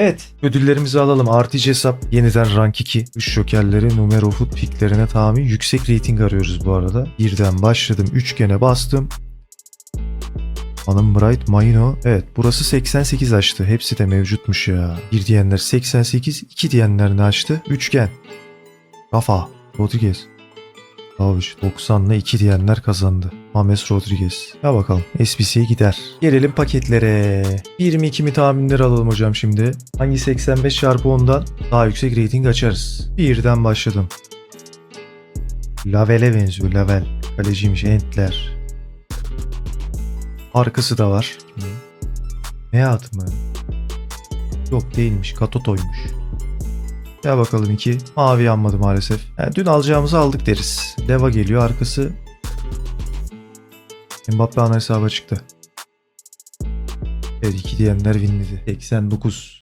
Evet ödüllerimizi alalım. Artıcı hesap yeniden rank 2. Üç jokerleri numero foot picklerine tahmin. Yüksek rating arıyoruz bu arada. Birden başladım. Üçgene bastım. Hanım Bright Maino. Evet burası 88 açtı. Hepsi de mevcutmuş ya. Bir diyenler 88, iki diyenler ne açtı? Üçgen. Rafa. Rodriguez. Avuç 90'la 2 diyenler kazandı. James Rodriguez. Ya bakalım SBC'ye gider. Gelelim paketlere. 22 mi tahminleri alalım hocam şimdi. Hangi 85 çarpı 10'dan daha yüksek rating açarız. Birden başladım. Lavel'e benziyor Lavel. Kaleciymiş Entler. Arkası da var. Meat mı? Yok değilmiş. Katoto'ymuş. Ya bakalım iki. Mavi yanmadı maalesef. Yani dün alacağımızı aldık deriz. Leva geliyor arkası. Mbappe ana hesaba çıktı. Evet iki diyenler winledi. 89.